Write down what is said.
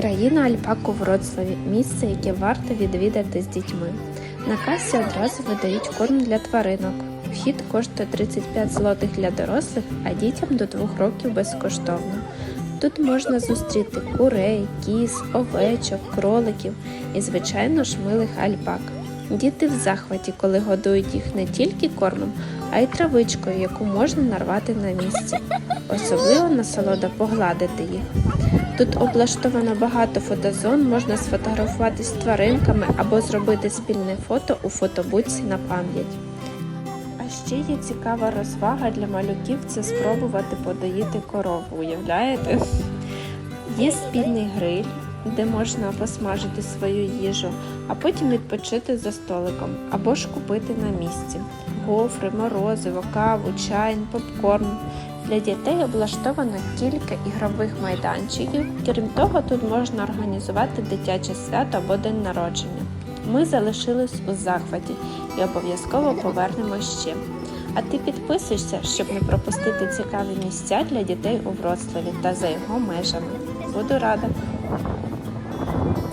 Країна Альпак у Вроцлаві місце, яке варто відвідати з дітьми. На касі одразу видають корм для тваринок. Вхід коштує 35 злотих для дорослих, а дітям до 2 років безкоштовно. Тут можна зустріти курей, кіз, овечок, кроликів і, звичайно ж, милих альпак. Діти в захваті, коли годують їх не тільки кормом, а й травичкою, яку можна нарвати на місці. Особливо насолода погладити їх. Тут облаштовано багато фотозон, можна сфотографуватись з тваринками або зробити спільне фото у фотобудці на пам'ять. А ще є цікава розвага для малюків це спробувати подоїти корову. Уявляєте? Є спільний гриль, де можна посмажити свою їжу, а потім відпочити за столиком або ж купити на місці. Гофри, морозиво, каву, чай, попкорн. Для дітей облаштовано кілька ігрових майданчиків. Крім того, тут можна організувати дитяче свято або день народження. Ми залишились у захваті і обов'язково повернемось ще. А ти підписуйся, щоб не пропустити цікаві місця для дітей у Вроцлаві та за його межами. Буду рада! Thank you.